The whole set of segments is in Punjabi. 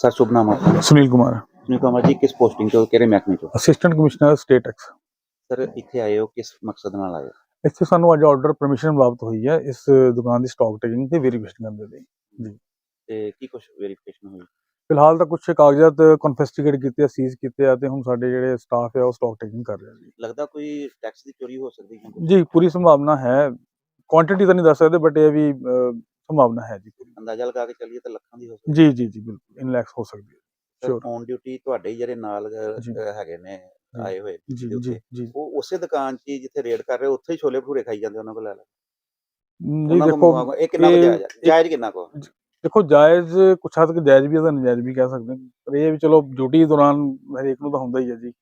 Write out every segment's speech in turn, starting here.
ਸਰ ਸ਼ੁਭ ਨਾਮ ਆਪਣਾ ਸੁਨੀਲ ਕੁਮਾਰ। ਸੁਨੀਲ ਕੁਮਾਰ ਜੀ ਕਿਸ ਪੋਸਟਿੰਗ ਤੋਂ ਕਿਹੜੇ ਮਹਿਕਮੇ ਤੋਂ assistant commissioner state tax sir ਇੱਥੇ ਆਏ ਹੋ ਕਿਸ ਮਕਸਦ ਨਾਲ ਆਏ ਇੱਥੇ ਸਾਨੂੰ ਅੱਜ ਆਰਡਰ ਪਰਮਿਸ਼ਨ ਪ੍ਰਾਪਤ ਹੋਈ ਹੈ ਇਸ ਦੁਕਾਨ ਦੀ ਸਟਾਕ ਟੈਕਿੰਗ ਤੇ ਵੈਰੀਫਿਕੇਸ਼ਨ ਕਰਨ ਦੇ ਲਈ। ਜੀ। ਤੇ ਕੀ ਕੁਝ ਵੈਰੀਫਿਕੇਸ਼ਨ ਹੋਈ? ਫਿਲਹਾਲ ਤਾਂ ਕੁਝ ਕਾਗਜ਼ਾਤ ਕਨਫਿਸਟੀਗੇਟ ਕੀਤੇ ਆ ਸੀਜ਼ ਕੀਤੇ ਆ ਤੇ ਹੁਣ ਸਾਡੇ ਜਿਹੜੇ ਸਟਾਫ ਹੈ ਉਹ ਸਟਾਕ ਟੇਕਿੰਗ ਕਰ ਰਿਹਾ ਜੀ। ਲੱਗਦਾ ਕੋਈ ਟੈਕਸ ਦੀ ਚੋਰੀ ਹੋ ਸਕਦੀ ਹੈ ਜੀ ਪੂਰੀ ਸੰਭਾਵਨਾ ਹੈ। ਕੁਆਂਟੀਟੀ ਤਾਂ ਨਹੀਂ ਦੱਸ ਸਕਦੇ ਬਟ ਇਹ ਵੀ ਸੰਭਾਵਨਾ ਹੈ ਜੀ ਅੰਦਾਜ਼ਾ ਲਗਾ ਕੇ ਚੱਲੀਏ ਤਾਂ ਲੱਖਾਂ ਦੀ ਹੋ ਸਕਦੀ ਜੀ ਜੀ ਜੀ ਬਿਲਕੁਲ। ਇਨ ਲੈਕਸ ਹੋ ਸਕਦੀ ਹੈ। sure. ਔਨ ਡਿਊਟੀ ਤੁਹਾਡੇ ਜਿਹੜੇ ਨਾਲ ਹੈਗੇ ਨੇ ਆਏ ਹੋਏ ਜੀ ਜੀ ਉਹ ਉਸੇ ਦੁਕਾਨ 'ਚ ਜਿੱਥੇ ਰੇਡ ਕਰ ਰਹੇ ਉੱਥੇ ਹੀ ਛੋਲੇ ਭਟੂਰੇ ਖਾਈ ਜਾਂਦੇ ਉਹਨਾਂ ਕੋਲ ਲੈ ਲੈ। ਜੀ ਦੇਖੋ ਇਹ ਕਿੰਨਾ ਜਾਇਜ਼ ਜਾਇਜ਼ ਕਿੰਨਾ ਕੋ ਦੇਖੋ ਜਾਇਜ਼ ਕੁਛ ਹੱਦ ਤੱਕ ਜਾਇਜ਼ ਵੀ ਹੈ ਤਾਂ ਨਜਾਇਜ਼ ਵੀ ਕਹਿ ਸਕਦੇ ਪਰ ਇਹ ਵੀ ਚਲੋ ਡਿਊਟੀ ਦੌਰਾਨ ਹਰੇਕ ਨੂੰ ਤਾਂ ਹੁੰਦਾ ਹੀ ਹੈ ਜੀ।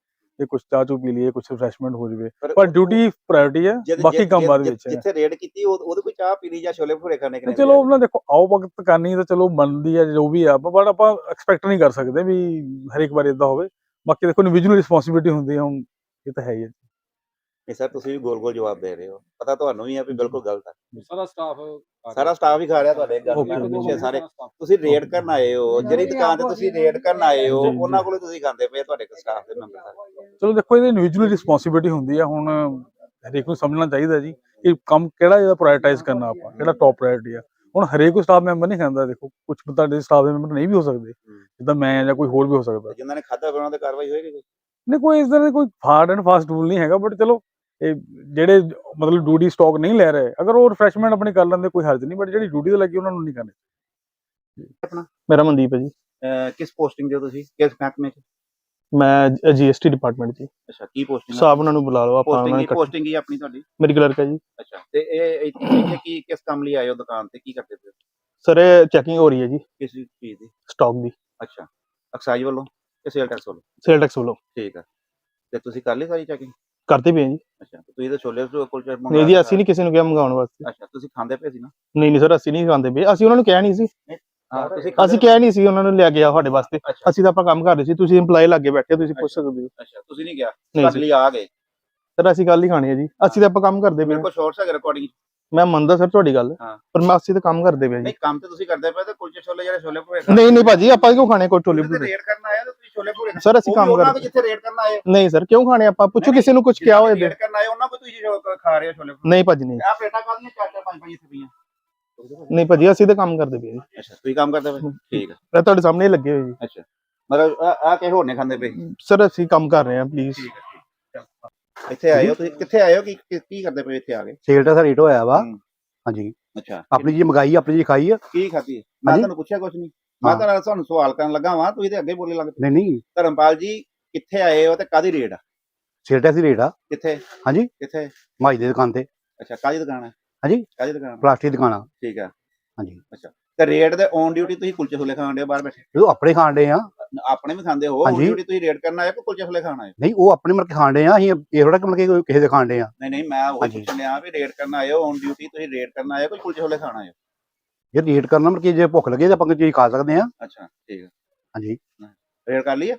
ਇਹ ਕੁਛ ਚਾਹ ਚੂ ਪੀ ਲਈਏ ਕੁਛ ਰਿਫਰੈਸ਼ਮੈਂਟ ਹੋ ਜਾਵੇ। ਪਰ ਡਿਊਟੀ ਪ੍ਰਾਇੋਰਟੀ ਹੈ ਬਾਕੀ ਕੰਮ ਬਾਅਦ ਵਿੱਚ ਹੈ। ਜਿੱਥੇ ਰੇਡ ਕੀਤੀ ਉਹ- ਉਹਦੇ ਕੋਈ ਚਾਹ ਪੀਣੀ ਜਾਂ ਛੋਲੇ ਭਟੂਰੇ ਖਾਣੇ ਕਿਨੇ ਚਲੋ ਉਹਨਾਂ ਦੇਖੋ ਆਓ ਵਕਤ ਕਰਨੀ ਤਾਂ ਚਲੋ ਬਣਦੀ ਹੈ ਜੋ ਵੀ ਆ ਬਟ ਆਪਾਂ ਐਕਸਪੈਕਟ ਨਹੀਂ ਕਰ ਸਕਦੇ ਵੀ ਹਰੇਕ ਵਾਰ ਇਦਾਂ ਹੋਵੇ। ਬਾਕੀ ਦੇਖੋ ਇੰਡੀਵਿਜੂਅਲ ਰਿਸਪੌਂਸਿਬਿਲਟੀ ਹੁੰਦੀ ਹੈ ਹੁਣ ਇਹ ਤਾਂ ਹੈ ਹੀ ਹੈ। ਨਹੀਂ ਸਰ ਤੁਸੀਂ ਵੀ ਗੋਲ ਗੋਲ ਜਵਾਬ ਦੇ ਰਹੇ ਹੋ। ਪਤਾ ਤੁਹਾਨੂੰ ਵੀ ਆ ਵੀ ਬਿਲਕੁਲ ਗਲਤ ਹੈ। ਸਾਰਾ ਸਟਾਫ ਸਾਰਾ ਸਟਾਫ ਹੀ ਖਾ ਰਿਹਾ ਤੁਹਾਡੇ ਗੱਲ okay. ਪਿੱਛੇ ਸਾਰੇ ਤੁਸੀਂ ਰੇਡ ਕਰਨ ਆਏ ਹੋ। ਜਿਹੜੀ ਦੁਕਾਨ ਤੇ ਤੁਸੀਂ ਰੇਡ ਕਰਨ ਆਏ ਹੋ। ਉਹਨਾਂ ਕੋਲੋਂ ਤੁਸੀਂ ਖਾਂਦੇ ਪਏ ਤੁਹਾਡੇ ਸਟਾਫ ਦੇ ਮੈਂਬਰ ਸਾਰੇ। ਚਲੋ ਦੇਖੋ ਇਹਦੀ ਇੰਡੀਵਿਜੂਅਲ ਰਿਸਪੌਂਸਿਬਿਲਟੀ ਹੁੰਦੀ ਹੈ ਹੁਣ ਹਰੇਕ ਨੂੰ ਸਮਝਣਾ ਚਾਹੀਦਾ ਜੀ ਕਿ ਕੰਮ ਕਿਹੜਾ ਇਹਦਾ ਪ੍ਰਾਇੋਰਟਾਈਜ਼ ਕਰਨਾ ਆਪਾਂ ਕਿਹੜਾ ਟੌਪ ਪ੍ਰਾਇੋਰਟੀ ਆ। ਹੁਣ ਹਰੇਕ ਕੋਈ ਸਟਾਫ ਮੈਂਬਰ ਨਹੀਂ ਖਾਂਦਾ ਦੇਖੋ ਕੁਝ ਤੁਹਾਡੇ ਸਟਾਫ ਦੇ ਮੈਂਬਰ ਨਹੀਂ ਵੀ ਹੋ ਸਕਦੇ। ਜਿੱਦਾਂ ਮੈਂ ਜਾਂ ਕੋਈ ਹੋਰ ਵੀ ਹੋ ਸਕਦਾ। ਜਿਨ੍ਹਾਂ ਨੇ ਖਾਧਾ ਉਹਨਾਂ ਤੇ ਕਾਰਵਾਈ ਹੋਏਗੀ ਕੋਈ? ਨਹੀਂ ਕੋਈ ਇਸ ਤਰ੍ਹਾਂ ਦੀ ਕੋਈ ਹਾਰਡ ਐਂਡ ਫਾਸਟ ਰੂਲ ਨਹੀਂ ਹੈਗਾ ਬਟ ਚਲੋ ਇਹ ਜਿਹੜੇ ਮਤਲਬ ਡਿਊਟੀ ਸਟਾਕ ਨਹੀਂ ਲੈ ਰਹੇ ਅਗਰ ਉਹ ਰਿਫਰੈਸ਼ਮੈਂਟ ਆਪਣੀ ਕਰ ਲੈਂਦੇ ਕੋਈ ਹਰਜ ਨਹੀਂ ਬਟ ਜਿਹੜੀ ਡਿਊਟੀ ਤੇ ਲੱਗੀ ਉਹਨਾਂ ਨੂੰ ਨਹੀਂ ਕਰਨੀ। ਮੇਰਾ ਮਨਦੀਪ ਹੈ ਜੀ। ਕਿਸ ਪੋਸਟਿੰਗ ਦੇ ਹੋ ਤੁਸੀਂ? ਕਿਸ ਮਹਿਕਮੇ ਚ? ਮੈਂ ਜੀਐਸਟੀ ਡਿਪਾਰਟਮੈਂਟ ਜੀ ਅੱਛਾ ਕੀ ਪੋਸਟਿੰਗ ਸਾਹਿਬ ਉਹਨਾਂ ਨੂੰ ਬੁਲਾ ਲਓ ਆਪਾਂ ਉਹਨਾਂ ਇਕੱਠੇ- ਪੋਸਟਿੰਗ ਕੀ ਆਪਣੀ ਤੁਹਾਡੀ? ਮੇਰੀ ਕਲਰਕ ਹੈ ਜੀ। ਅੱਛਾ ਤੇ ਇਹ ਇੱਥੇ ਕੀ ਕਿਸ ਕੰਮ ਲਈ ਆਏ ਹੋ ਦੁਕਾਨ ਤੇ? ਕੀ ਕਰਦੇ ਪਏ ਹੋ? ਸਰ ਇਹ ਚੈਕਿੰਗ ਹੋ ਰਹੀ ਹੈ ਜੀ ਕਿਸ ਚੀਜ਼ ਦੀ? ਸਟਾਕ ਦੀ। ਅੱਛਾ ਐਕਸਾਈਜ਼ ਵੱਲੋਂ ਕਿ ਸੇਲ ਟੈਕਸ ਵੱਲੋਂ? ਸੇਲ ਟੈਕਸ ਵੱਲੋਂ। ਠੀਕ ਹੈ ਤੇ ਤੁਸੀਂ ਕਰ ਲਈ ਸਾਰੀ ਚੈਕਿੰਗ ਕਰਦੇ ਪਏ ਹਾਂ ਜੀ। ਅੱਛਾ ਤੇ ਤੁਸੀਂ ਤਾਂ ਛੋਲੇ ਕੁਲਚੇ ਮੰਗਾ ਨਹੀਂ ਜੀ ਅਸੀਂ ਨਹੀਂ ਕਿਸੇ ਨੂੰ ਕਿਹਾ ਮੰਗਾਉਣ ਵਾਸਤੇ। ਅੱਛਾ ਤੁਸੀਂ ਖਾਂਦੇ ਪਏ ਸੀ ਨਾ? ਨਹੀਂ ਨਹੀਂ ਸਰ ਅਸੀਂ ਨਹੀਂ ਖਾਂਦੇ ਪਏ। ਅਸੀਂ ਉਹਨਾਂ ਨੂੰ ਕਿਹਾ ਨਹੀਂ ਸੀ। ਹਾਂ ਤੁਸੀਂ ਅਸੀਂ ਕਿਹਾ ਨਹੀਂ ਸੀ ਉਹਨਾਂ ਨੂੰ ਲਿਆ ਗਿਆ ਸਾਡੇ ਵਾਸਤੇ। ਅੱਛਾ। ਅਸੀਂ ਤਾਂ ਆਪਾਂ ਕੰਮ ਕਰ ਰਹੇ ਸੀ ਤੁਸੀਂ EMPLOYE ਲੱਗੇ ਬੈਠੇ ਹੋ, ਤੁਸੀਂ ਪੁੱਛ ਸਕਦੇ ਹੋ। ਅੱਛਾ ਤੁਸੀਂ ਨਹੀਂ ਗਿਆ ਨਹੀਂ ਲਈ ਆ ਗਏ। ਸਰ ਅਸੀਂ ਗੱਲ ਹੀ ਖਾਣੀ ਹੈ ਜੀ। ਅਸੀਂ ਤਾਂ ਆਪਾਂ ਕੰਮ ਕਰਦੇ ਪਏ ਮੇਰੇ ਹਾਂ। ਕੋਲ ਸ਼ਾਰਟਸ ਹੈਗੇ ਰਿਕਾਰਡਿੰਗ ਮੈਂ ਮੰਨਦਾ ਸਰ ਤੁਹਾਡੀ ਗੱਲ ਹਾਂ। ਪਰ ਮੈਂ ਅਸੀਂ ਤਾਂ ਕੰਮ ਕਰਦੇ ਨਹੀਂ ਜੀ। ਕੰਮ ਤੇ ਤੁਸੀਂ ਕਰਦੇ ਪਏ ਤੇ ਕੁਲਚੇ ਛੋਲੇ ਜਿਹੜੇ ਛੋਲੇ ਭੂਰੇ ਨਹੀਂ ਨਹੀਂ ਭਾਜੀ ਆਪਾਂ ਕਿਉਂ ਖਾਣੇ ਕੋਈ ਟੋਲੀ ਤੁਸੀਂ ਰੇਡ ਕਰਨ ਆਏ ਤੇ ਤੁਸੀਂ ਛੋਲੇ ਭੂਰੇ ਖਾਣੇ। ਸਰ ਅਸੀਂ ਉਹ ਵੀ ਕੰਮ ਉਹਨਾਂ ਕਰਦੇ ਕੋਲ ਜਿੱਥੇ ਰੇਡ ਕਰਨ ਆਏ ਨਹੀਂ ਸਰ ਕਿਉਂ ਖਾਣੇ ਆਪਾਂ? ਪੁੱਛੋ ਕਿਸੇ ਨੂੰ ਕੁਝ ਕਿਹਾ ਹੋਏ ਰੇਡ ਕਰਨ ਆਏ ਉਹਨਾਂ ਕੋਲ ਤੁਸੀਂ ਜੋ ਖਾ ਰਹੇ ਹੋ ਛੋਲੇ ਭੂਰੇ ਨਹੀਂ ਭਾਜੀ ਨਹੀਂ। ਆ ਪਲੇਟਾਂ ਕਾਹਦੀਆਂ? ਚਾਰ ਚਾਰ ਪੰਜ ਪੰਜ ਇੱਥੇ ਪਈਆਂ। ਨਹੀਂ ਭਾਜੀ ਅਸੀਂ ਤਾਂ ਕੰਮ ਕਰਦੇ ਪਏ ਜੀ। ਅੱਛਾ ਤੁਸੀਂ ਕੰਮ ਕਰਦੇ ਪਏ? ਠੀਕ ਹੈ ਮੈਂ ਤੁਹਾਡੇ ਸਾਹਮਣੇ ਹੀ ਲੱਗੇ ਹੋਏ ਜੀ। ਅੱਛਾ। ਮਤਲਬ ਆ ਆ ਕੇ ਹੋਰ ਨੇ ਖਾਂਦੇ ਪਏ? ਸਰ ਅਸੀਂ ਕੰਮ ਕਰ ਰਹੇ ਹਾਂ ਪਲੀਜ਼ ਠੀਕ ਹੈ ਠੀਕ। ਇੱਥੇ ਆਏ ਹੋ ਤੁਸੀਂ? ਕਿੱਥੇ ਆਏ ਹੋ? ਕੀ ਕੀ- ਕੀ ਕਰਦੇ ਪਏ ਇੱਥੇ ਆ ਕੇ? ਸੇਲ ਦਾ ਰੇਟ ਹੋਇਆ ਵਾ। ਹਾਂਜੀ। ਅੱਛਾ। ਆਪਣੀ ਜੀ ਮੰਗਾਈ ਆਪਣੀ ਜੀ ਖਾਈ ਆ। ਕੀ ਖਾਧੀ? ਮੈਂ ਹਾਂਜੀ? ਤੁਹਾਨੂੰ ਪੁੱਛਿਆ ਕੁਝ ਨਹੀਂ। ਮੈਂ ਹਾਂ। ਤਾਂ ਤੁਹਾਨੂੰ ਸਵਾਲ ਕਰਨ ਲੱਗਾ ਵਾਂ ਤੁਸੀਂ ਤੇ ਅੱਗੇ ਬੋਲੇ ਲੱਗ ਪਏ। ਨਹੀਂ ਨਹੀਂ। ਧਰਮਪਾਲ ਜੀ ਕਿੱਥੇ ਆਏ ਹੋ ਤੇ ਕਾਦੀ ਰੇਡ ਆ? ਸੇਲ ਟੈਕਸ ਰੇਟ ਆ। ਕਿੱਥੇ? ਹਾਂਜੀ? ਕਿੱਥੇ? ਮਾਈ ਦੀ ਦੁਕਾਨ ਤੇ। ਅੱਛਾ ਕਾਦੀ ਦੁਕਾਨ ਹੈ ਹਾਂਜੀ? ਕਾਦੀ ਦੁਕਾਨ ਆ? ਪਲਾਸਟਿਕ ਦੁਕਾਨਾਂ ਠੀਕ ਹੈ ਹਾਂਜੀ। ਅੱਛਾ। ਤੇ ਰੇਡ ਦੇ ਔਨ ਡਿਊਟੀ ਤੁਸੀਂ ਕੁਲਚੇ ਛੋਲੇ ਖਾਣ ਦੇ ਬਾਹਰ ਬੈਠੇ? ਉਹ ਆਪਣੇ ਖਾਣ ਡੇ ਆ ਆਪਣੇ ਵੀ ਖਾਂਦੇ ਹੋ ਹਾਂਜੀ। ਡਿਊਟੀ ਤੁਸੀਂ ਰੇਡ ਕਰਨ ਆਏ ਕਿ ਕੁਲਚੇ ਛੋਲੇ ਖਾਣ ਆਏ? ਨਹੀਂ ਉਹ ਆਪਣੇ ਮਰ ਕੇ ਖਾਣ ਡੇ ਆ ਅਸੀਂ ਇਹ ਥੋੜਾ ਕਿ ਮਤਲਬ ਕਿ ਕੋਈ ਕਿਸੇ ਦੇ ਖਾਣ ਡੇ ਆ। ਨਹੀਂ ਨਹੀਂ ਮੈਂ ਉਹ ਹਾਂਜੀ। ਪੁੱਛਣ ਲਿਆ ਵੀ ਰੇਡ ਕਰਨ ਆਏ ਹੋ ਔਨ ਡਿਊਟੀ ਤੁਸੀਂ ਰੇਡ ਕਰਨ ਆਏ ਕਿ ਕੁਲਚੇ ਛੋਲੇ ਖਾਣ ਆਏ ਹੋ? ਜੇ ਰੇਟ ਕਰਨਾ ਮਤਲਬ ਕਿ ਜੇ ਭੁੱਖ ਲੱਗੇ ਤਾਂ ਆਪਾਂ ਕੋਈ ਚੀਜ਼ ਖਾ ਸਕਦੇ ਆ। ਅੱਛਾ ਠੀਕ ਹੈ ਹਾਂਜੀ। ਰੇਡ ਕਰ ਲਈ ਹੈ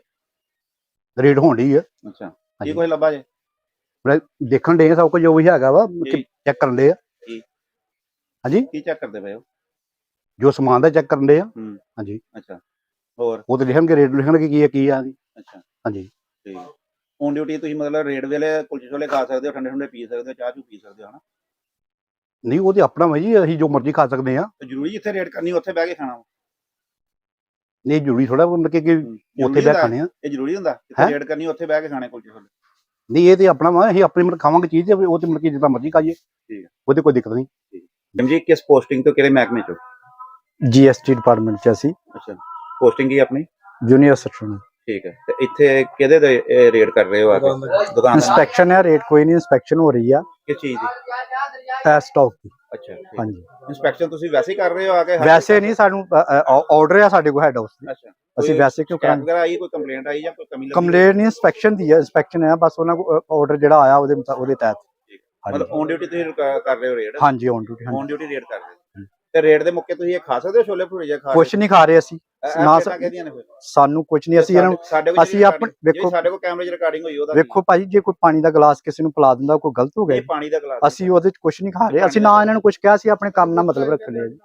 ਰੇਟ ਹੋਣ ਡਈ ਆ। ਅੱਛਾ ਕੀ ਹਾਂਜੀ। ਕੁਝ ਲੱਭਾ ਜੇ? ਦੇਖਣ ਆ ਸਭ ਕੁਝ ਜੋ ਵੀ ਹੈਗਾ ਵਾ ਜੀ। ਚੈੱਕ ਕਰਨ ਡੇ ਆ। ਕੀ? ਚੈੱਕ ਕਰਦੇ ਪਏ ਹੋ? ਜੋ ਸਮਾਨ ਦਾ ਚੈੱਕ ਕਰਨ ਡੇ ਆ। ਹੂੰ। ਹਾਂਜੀ। ਅੱਛਾ। ਹੋਰ? ਉਹ ਤੇ ਲਿਖਣਗੇ ਰੇਟ ਲਿਖਣਗੇ ਕੀ ਆ ਕੀ ਆ ਅੱਛਾ। ਹਾਂਜੀ। ਠੀਕ ਔਨ ਡਿਊਟੀ ਤੁਸੀਂ ਮਤਲਬ ਰੇਡ ਵੇਲੇ ਕੁਲਚੇ ਛੋਲੇ ਖਾ ਸਕਦੇ ਹੋ ਠੰਡੇ ਠੰਡੇ ਪੀ ਸਕਦੇ ਹੋ ਚਾਹ ਚੂ ਪੀ ਸਕਦੇ ਹੋ ਹਨਾ? ਨਹੀਂ ਉਹ ਤੇ ਆਪਣਾ ਵਾ ਜੀ ਅਸੀਂ ਜੋ ਮਰਜ਼ੀ ਖਾ ਸਕਦੇ ਆ ਤੇ ਜ਼ਰੂਰੀ ਜਿੱਥੇ ਰੇਡ ਕਰਨੀ ਉੱਥੇ ਬਹਿ ਕੇ ਖਾਣਾ ਵਾ। ਨਹੀਂ ਜ਼ਰੂਰੀ ਥੋੜਾ ਮਤਲਬ ਕਿ ਕਿ ਉੱਥੇ ਜ਼ਰੂਰੀ ਬੈ ਹੁੰਦਾ? ਖਾਣੇ ਆ। ਇਹ ਜ਼ਰੂਰੀ ਹੁੰਦਾ? ਜਿੱਥੇ ਹੈਂ? ਰੇਡ ਕਰਨੀ ਉੱਥੇ ਬਹਿ ਕੇ ਖਾਣੇ ਕੁਲਚੇ ਛੋਲੇ ਨਹੀਂ ਇਹ ਤੇ ਆਪਣਾ ਵਾ ਅਸੀਂ ਆਪਣੀ ਮਤਲਬ ਖਾਵਾਂਗੇ ਚੀਜ਼ ਤੇ ਉਹ ਤੇ ਮਤਲਬ ਕਿ ਜਿੱਦਾਂ ਮਰਜ਼ੀ ਖਾਈਏ। ਠੀਕ ਹੈ। ਉਹਦੇ ਕੋਈ ਦਿੱਕਤ ਨਹੀਂ। ਜੀ ਕਿਸ ਪੋਸਟਿੰਗ ਤੋਂ ਕਿਹੜੇ ਮਹਿਕਮੇ ਚੋਂ? ਜੀਐਸਟੀ ਡਿਪਾਰਟਮੈਂਟ ਚ ਅਸੀਂ। ਅੱਛਾ। ਪੋਸਟਿੰਗ ਕੀ ਆਪਣੀ? ਜੂਨੀਅਰ ਸੈਕਸ਼ਨ ਠੀਕ ਹੈ। ਤੇ ਇੱਥੇ ਕਿਹਦੇ ਦੇ ਰੇਡ ਕਰ ਰਹੇ ਹੋ ਆ ਕੇ? ਦੁਕਾਨ ਦਾ। ਇਨਸਪੈਕਸ਼ਨ ਹੈ ਰੇਟ ਕੋਈ ਨਹੀਂ ਇਨਸਪੈਕਸ਼ਨ ਹੋ ਰਹੀ ਆ। ਕਿਸ ਚੀਜ਼ ਦੀ? ਐ ਸਟਾਕ ਦੀ। ਅੱਛਾ ਹਾਂਜੀ। ਇਨਸਪੈਕਸ਼ਨ ਤੁਸੀਂ ਵੈਸੇ ਹੀ ਕਰ ਰਹੇ ਹੋ ਆ ਕੇ? ਹਰ- ਵੈਸੇ ਨਹੀਂ ਸਾਨੂੰ ਆਰਡਰ ਆ ਸਾਡੇ ਕੋਲ ਹੈਡ ਹਾਊਸ ਦੀ ਅੱਛਾ। ਅਸੀਂ ਕੋਈ ਵੈਸੇ ਕਿਉਂ ਸ਼ਿਕਾਇਤ ਕਰਾਂਗੇ? ਵਗੈਰਾ ਆਈ ਕੋਈ ਕੰਪਲੇਂਟ ਆਈ ਜਾਂ ਕੋਈ ਕਮੀ ਲੱਗੀ? ਕੰਪਲੇਂਟ ਨਹੀਂ ਇਨਸਪੈਕਸ਼ਨ ਦੀ ਹੈ ਇਨਸਪੈਕਸ਼ਨ ਹੈ ਬਸ ਉਹਨਾਂ ਕੋਲ ਆਰਡਰ ਜਿਹੜਾ ਆਇਆ ਉਹਦੇ ਮੁਤਾ- ਉਹਦੇ ਤਹਿਤ। ਮਤਲਬ ਔਨ ਡਿਊਟੀ ਤੁਸੀਂ ਕ- ਕਰ ਰਹੇ ਹੋ ਰੇਡ ਹਾਂਜੀ on duty on duty raid ਕਰ ਰਹੇ ਹੋ। ਤੇ ਰੇਡ ਦੇ ਮੌਕੇ ਤੁਸੀਂ ਇਹ ਖਾ ਸਕਦੇ ਹੋ ਛੋਲੇ ਭਟੂਰੇ ਜਾਂ ਖਾ ਕੁਛ ਨਹੀਂ ਖਾ ਰਹੇ ਅਸੀਂ। ਇਹ ਨਾ? ਸਾਨੂੰ ਕੁਝ ਨਹੀਂ ਅਸੀਂ ਇਹਨਾਂ ਨੂੰ ਅਸੀਂ ਆਪਣ- ਵੇਖੋ ਸਾਡੇ ਕੋਲ ਕੈਮਰੇ 'ਚ ਰਿਕਾਰਡਿੰਗ ਹੋਈ ਉਹਦਾ ਵੇਖੋ ਭਾਜੀ ਜੇ ਕੋਈ ਪਾਣੀ ਦਾ ਗਲਾਸ ਕਿਸੇ ਨੂੰ ਪਿਲਾ ਦਿੰਦਾ ਕੋਈ ਗਲਤ ਹੋ? ਇਹ ਗਿਆ ਪਾਣੀ ਦਾ ਗਲਾਸ ਅਸੀਂ ਉਹਦੇ ਚ ਕੁਝ ਨਹੀਂ ਖਾ ਰਹੇ ਅਸੀਂ ਨਾ ਇਹਨਾਂ ਨੂੰ ਕੁਝ ਕਿਹਾ ਸੀ ਆਪਣੇ ਕੰਮ ਨਾਲ ਮਤਲਬ ਰੱਖ ਲਿਆ ਜੀ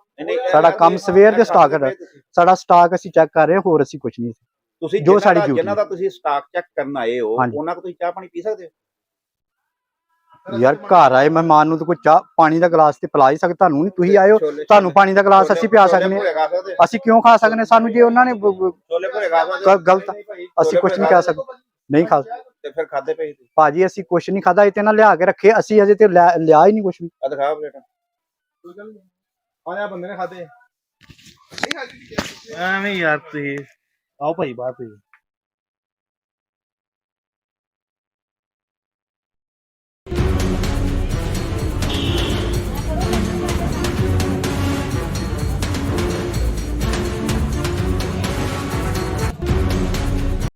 ਸਾਡਾ ਸਟਾਕ ਅਸੀਂ ਚੈੱਕ ਕਰ ਰਹੇ ਹਾਂ ਹੋਰ ਅਸੀਂ ਕੁਝ ਨਹੀਂ ਤੁਸੀਂ ਜੋ ਸਾਡੀ ਜਿਨ੍ਹਾਂ ਦਾ ਤੁਸੀਂ ਸਟਾਕ ਚੈੱਕ ਕਰਨ ਆਏ ਹੋ। ਉਹਨਾਂ ਕੋ ਤੁਸੀਂ ਚਾਹ ਪਾਣੀ ਪੀ ਸਕਦੇ ਹੋ ਯਾਰ ਘਰ ਆਏ ਮਹਿਮਾਨ ਨੂੰ ਤਾਂ ਕੋਈ ਚਾਹ ਪਾਣੀ ਦਾ ਗਲਾਸ ਤੇ ਪਿਲਾ ਹੀ ਸਕਦੇ ਤੁਹਾਨੂੰ ਨਹੀਂ ਤੁਸੀਂ ਆਇਓ ਤੁਹਾਨੂੰ ਪਾਣੀ ਦਾ ਗਲਾਸ ਅਸੀਂ ਪਿਆ ਹੋ? ਅਸੀਂ ਕਿਉਂ ਖਾ ਸਕਦੇ ਹਾਂ? ਸਾਨੂੰ ਜੇ ਉਹਨਾਂ ਨੇ? ਗਲਤ ਅਸੀਂ ਕੁਝ ਨਹੀਂ ਕਹਿ ਸਕਦੇ। ਨਹੀਂ ਖਾ ਤੇ ਫਿਰ ਖਾਦੇ ਪਏ ਤੁਸੀਂ ਭਾਜੀ ਅਸੀਂ ਕੁਝ ਨਹੀਂ ਖਾਦਾ ਇਹ ਤੇ ਨਾ ਲਿਆ ਕੇ ਰੱਖੇ ਅਸੀਂ ਅਜੇ ਤੇ ਲਿਆ ਲਿਆ ਹੀ ਨਹੀਂ ਕੁਝ ਵੀ। ਆ ਦਿਖਾ ਪਲੇਟਾਂ। ਆਇਆ ਬੰਦੇ ਨੇ ਖਾਦੇ। ਐਵੇਂ ਯਾਰ ਤੁਸੀਂ। ਆਓ ਭਾਈ ਬਾਹਰ ਤੁਸੀਂ।